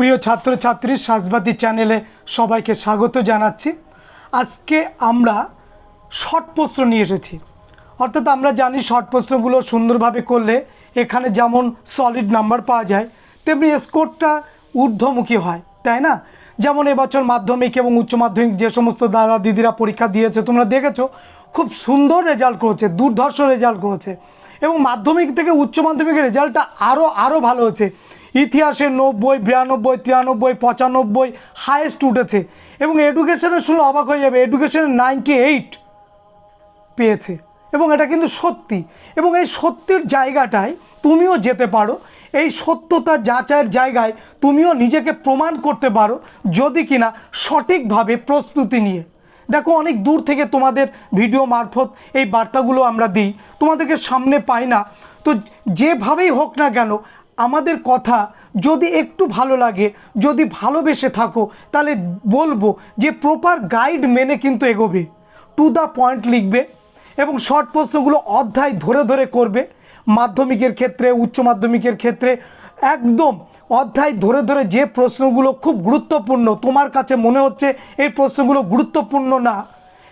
প্রিয় ছাত্রছাত্রী, সাজবাতি চ্যানেলে সবাইকে স্বাগত জানাচ্ছি। আজকে আমরা শর্ট প্রশ্ন নিয়ে এসেছি। অর্থাৎ আমরা জানি শর্ট প্রশ্নগুলো সুন্দরভাবে করলে এখানে যেমন সলিড নাম্বার পাওয়া যায়, তেমনি স্কোরটা ঊর্ধ্বমুখী হয়, তাই না? যেমন এবছর মাধ্যমিক এবং উচ্চ মাধ্যমিক যে সমস্ত দাদা দিদিরা পরীক্ষা দিয়েছে, তোমরা দেখেছ, খুব সুন্দর রেজাল্ট করেছে, দুর্ধর্ষ রেজাল্ট করেছে এবং মাধ্যমিক থেকে উচ্চ মাধ্যমিকের রেজাল্টটা আরও আরও ভালো হয়েছে। ইতিহাসে নব্বই, বিরানব্বই, তিরানব্বই, পঁচানব্বই হায়েস্ট উঠেছে এবং এডুকেশনে শুনলে অবাক হয়ে যাবে। এডুকেশনে নাইনটি এইট পেয়েছে এবং এটা কিন্তু সত্যি। এবং এই সত্যির জায়গাটায় তুমিও যেতে পারো। এই সত্যতা যাচাইয়ের জায়গায় তুমিও নিজেকে প্রমাণ করতে পারো যদি কিনা সঠিকভাবে প্রস্তুতি নিয়ে। দেখো, অনেক দূর থেকে তোমাদের ভিডিও মারফত এই বার্তাগুলো আমরা দিই। তোমাদেরকে সামনে পাই না। তো যেভাবেই হোক না কেন আমাদের কথা যদি একটু ভালো লাগে, যদি ভালোবেসে থাকো, তাহলে বলব যে প্রপার গাইড মেনে কিন্তু এগোবে। টু দ্য পয়েন্ট লিখবে এবং শর্ট প্রশ্নগুলো অধ্যায় ধরে ধরে করবে। মাধ্যমিকের ক্ষেত্রে, উচ্চ মাধ্যমিকের ক্ষেত্রে একদম অধ্যায় ধরে ধরে যে প্রশ্নগুলো খুব গুরুত্বপূর্ণ, তোমার কাছে মনে হচ্ছে এই প্রশ্নগুলো গুরুত্বপূর্ণ না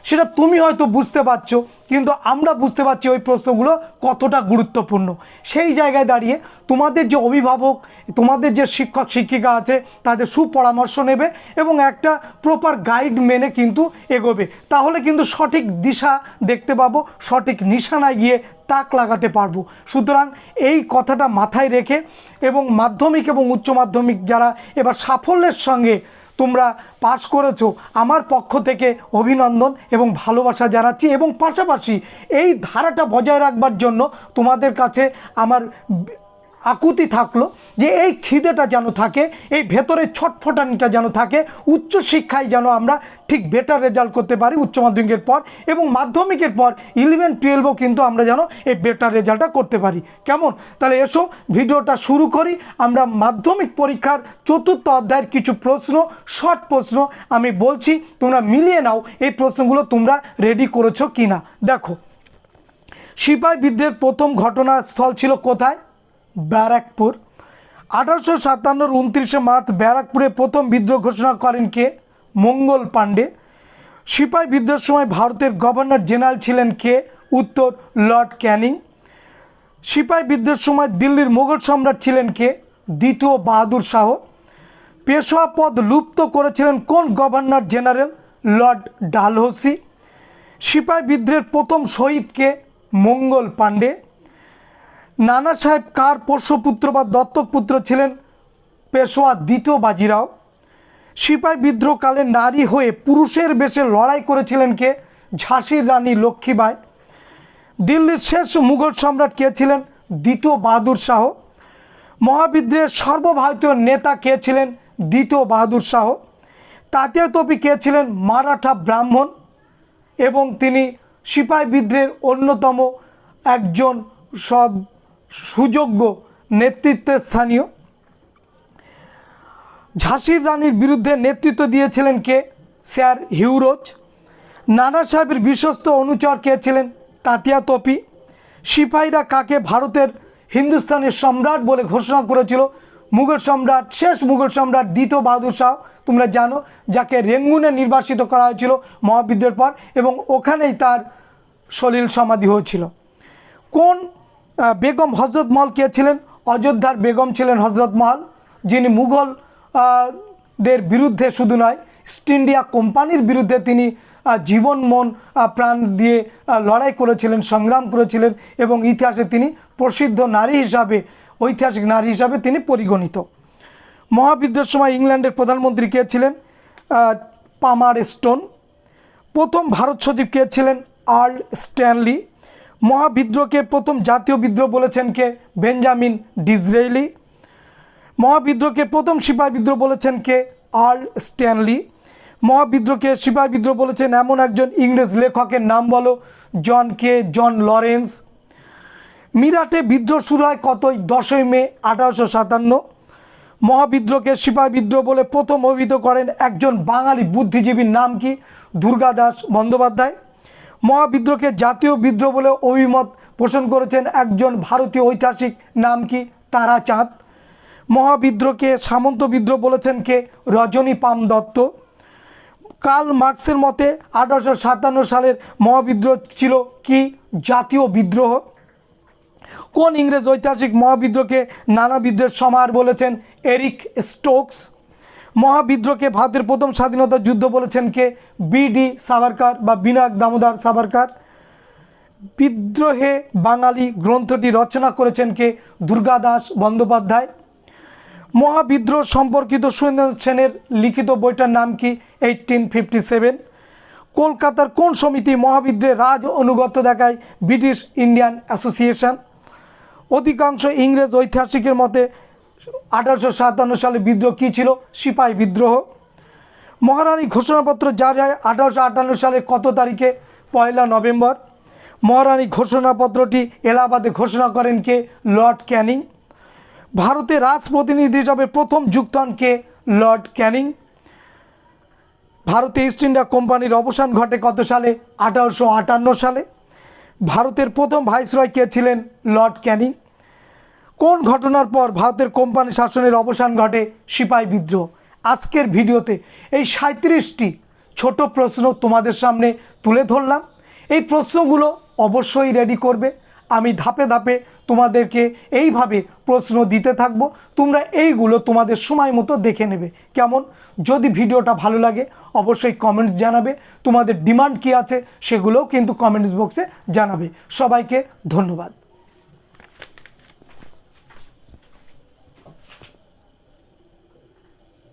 সেটা তুমি হয়তো বুঝতে পারছ, কিন্তু আমরা বুঝতে পারছি ওই প্রশ্নগুলো কতটা গুরুত্বপূর্ণ। সেই জায়গায় দাঁড়িয়ে তোমাদের যে অভিভাবক, তোমাদের যে শিক্ষক, শিক্ষিকা আছে, তাদের সুপরামর্শ নেবে এবং একটা প্রপার গাইড মেনে কিন্তু এগোবে। তাহলে কিন্তু সঠিক দিশা দেখতে পাবো, সঠিক নিশানায় গিয়ে তাক লাগাতে পারব। সুতরাং এই কথাটা মাথায় রেখে এবং মাধ্যমিক এবং উচ্চ মাধ্যমিক যারা এবার সাফল্যের সঙ্গে তোমরা পাস করেছ। আমার পক্ষ থেকে অভিনন্দন এবং ভালোবাসা জানাচ্ছি এবং পাশাপাশি এই ধারাটা বজায় রাখবার জন্য তোমাদের কাছে আমার আকুতি থাকল যে এই খিদেটা যেন থাকে, এই ভেতরের ছটফটানিটা যেন থাকে, উচ্চ শিক্ষায় যেন আমরা ঠিক বেটার রেজাল্ট করতে পারি উচ্চ মাধ্যমিকের পর এবং মাধ্যমিকের পর ইলেভেন টুয়েলভও কিন্তু আমরা যেন এই বেটার রেজাল্টটা করতে পারি। কেমন? তাহলে এসো, ভিডিওটা শুরু করি। আমরা মাধ্যমিক পরীক্ষার চতুর্থ অধ্যায়ের কিছু প্রশ্ন শর্ট প্রশ্ন আমি বলছি, তোমরা মিলিয়ে নাও এই প্রশ্নগুলো তোমরা রেডি করেছ কি না দেখো সিপাই বিদ্রোহের প্রথম ঘটনাস্থল ছিল কোথায়? ব্যারাকপুর। আঠারোশো সাতান্নর উনত্রিশে মার্চ ব্যারাকপুরে প্রথম বিদ্রোহ ঘোষণা করেন কে? মঙ্গল পাণ্ডে। সিপাই বিদ্রোহের সময় ভারতের গভর্নর জেনারেল ছিলেন কে? উত্তর লর্ড ক্যানিং। সিপাই বিদ্রোহের সময় দিল্লির মোগল সম্রাট ছিলেন কে? দ্বিতীয় বাহাদুর শাহ। পেশোয়া পদ লুপ্ত করেছিলেন কোন গভর্নর জেনারেল? Lord Dalhousie. সিপাই বিদ্রোহের প্রথম শহীদকে মঙ্গল পাণ্ডে। নানা সাহেব কার পোষ্যপুত্র বা দত্তক পুত্র ছিলেন? পেশোয়া দ্বিতীয় বাজিরাও। সিপাই বিদ্রোহকালে নারী হয়ে পুরুষের বেশে লড়াই করেছিলেন কে? ঝাঁসির রানী লক্ষ্মীবাই। দিল্লির শেষ মুঘল সম্রাট কে ছিলেন? দ্বিতীয় বাহাদুর শাহ। মহাবিদ্রোহের সর্বভারতীয় নেতা কে ছিলেন? দ্বিতীয় বাহাদুর শাহ। তাতিয়া তোপি কে ছিলেন? মারাঠা ব্রাহ্মণ। এবং তিনি সিপাই বিদ্রোহের অন্যতম একজন সব সুযোগ্য নেতৃত্বের স্থানীয়। ঝাঁসির রানীর বিরুদ্ধে নেতৃত্ব দিয়েছিলেন কে? স্যার হিউরোজ। নানা সাহেবের বিশ্বস্ত অনুচর কে ছিলেন? তাতিয়া তোপি। সিপাহীরা কাকে ভারতের হিন্দুস্তানের সম্রাট বলে ঘোষণা করেছিল? মুঘল সম্রাট, শেষ মুঘল সম্রাট দ্বিতীয় বাহাদুর শাহ, তোমরা জানো, যাকে রেঙ্গুনে নির্বাসিত করা হয়েছিল মহাবিদ্রোহের পর এবং ওখানেই তার সলিল সমাধি হয়েছিল। কোন বেগম হজরত মহল কে ছিলেন? অযোধ্যার বেগম ছিলেন হজরত মহল, যিনি মুঘল দের বিরুদ্ধে শুধু নয়, ইস্ট ইন্ডিয়া কোম্পানির বিরুদ্ধে তিনি জীবন, মন প্রাণ দিয়ে লড়াই করেছিলেন, সংগ্রাম করেছিলেন এবং ইতিহাসে তিনি প্রসিদ্ধ নারী হিসাবে, ঐতিহাসিক নারী হিসাবে তিনি পরিগণিত। মহাবিদ্রোহের সময় ইংল্যান্ডের প্রধানমন্ত্রী কে ছিলেন? Palmerston. প্রথম ভারত সচিব কে ছিলেন? Earl Stanley. মহাবিদ্রোহকে প্রথম জাতীয় বিদ্রোহ বলেছেন কে? বেঞ্জামিন ডিজরেইলি মহাবিদ্রোহকে প্রথম সিপাহী বিদ্রোহ বলেছেন কে? Earl Stanley. মহাবিদ্রোহকে সিপাহী বিদ্রোহ বলেছেন এমন একজন ইংরেজ লেখকের নাম বলো, জন কে? John Lawrence. মিরাটে বিদ্রোহ শুরু হয় কতই? দশই মে আঠারোশো সাতান্ন। মহাবিদ্রোহকে সিপাহী বিদ্রোহ বলে প্রথম অভিহিত করেন একজন বাঙালি বুদ্ধিজীবীর নাম কি? দুর্গাদাস বন্দ্যোপাধ্যায়। মহাবিদ্রোহকে জাতীয় বিদ্রোহ বলে অভিমত পোষণ করেছেন একজন ভারতীয় ঐতিহাসিক। নাম কি? তারাচাঁদ মহাবিদ্রোহকে সামন্ত বিদ্রোহ বলেছেন কে? রজনী পাম দত্ত। কার্ল মার্কসের মতে আঠারোশো সাতান্ন সালের মহাবিদ্রোহ ছিল কি? জাতীয় বিদ্রোহ। কোন ইংরেজ ঐতিহাসিক মহাবিদ্রোহকে নানা বিদ্রোহের সমাহার বলেছেন? Eric Stokes. মহাবিদ্রোহকে ভারতের প্রথম স্বাধীনতা যুদ্ধ বলেছেন কে? বিডি সাভারকার বা বিনায়ক দামোদর সাভারকার। বিদ্রোহে বাঙালি গ্রন্থটি রচনা করেছেন কে? দুর্গাদাস বন্দ্যোপাধ্যায়। মহাবিদ্রোহ সম্পর্কিত সুরেন্দ্র সেনের লিখিত বইটার নাম কি? এইটিন ফিফটি সেভেন কলকাতার কোন সমিতি মহাবিদ্রোহে রাজ অনুগত দেখায়? British Indian Association. অধিকাংশ ইংরেজ ঐতিহাসিকের মতে আঠারোশো সাতান্ন সালে বিদ্রোহ কী ছিল? সিপাহী বিদ্রোহ। মহারানী ঘোষণাপত্র জারি হয় আঠারোশো আটান্ন সালে কত তারিখে? পয়লা নভেম্বর। মহারানী ঘোষণাপত্রটি এলাহাবাদে ঘোষণা করেন কে? লর্ড ক্যানিং। ভারতে রাজপ্রতিনিধি হিসাবে প্রথম যুক্ত হন কে? লর্ড ক্যানিং। ভারতে ইস্ট ইন্ডিয়া কোম্পানির অবসান ঘটে কত সালে? আঠারোশো আটান্ন সালে। ভারতের প্রথম ভাইসরয় কে ছিলেন? Lord Canning. কোন ঘটনার পর ভারতের কোম্পানি শাসনের অবসান ঘটে? সিপাহী বিদ্রোহ। আজকের ভিডিওতে এই সাঁত্রিশটি ছোট প্রশ্ন তোমাদের সামনে তুলে ধরলাম। এই প্রশ্নগুলো অবশ্যই রেডি করবে। আমি ধাপে ধাপে তোমাদেরকে এইভাবে প্রশ্ন দিতে থাকব। তোমরা এইগুলো তোমাদের সময় মতো দেখে নেবে। কেমন? যদি ভিডিওটা ভালো লাগে, অবশ্যই কমেন্টস জানাবে। তোমাদের ডিমান্ড কী আছে, সেগুলোও কিন্তু কমেন্টস বক্সে জানাবে। সবাইকে ধন্যবাদ।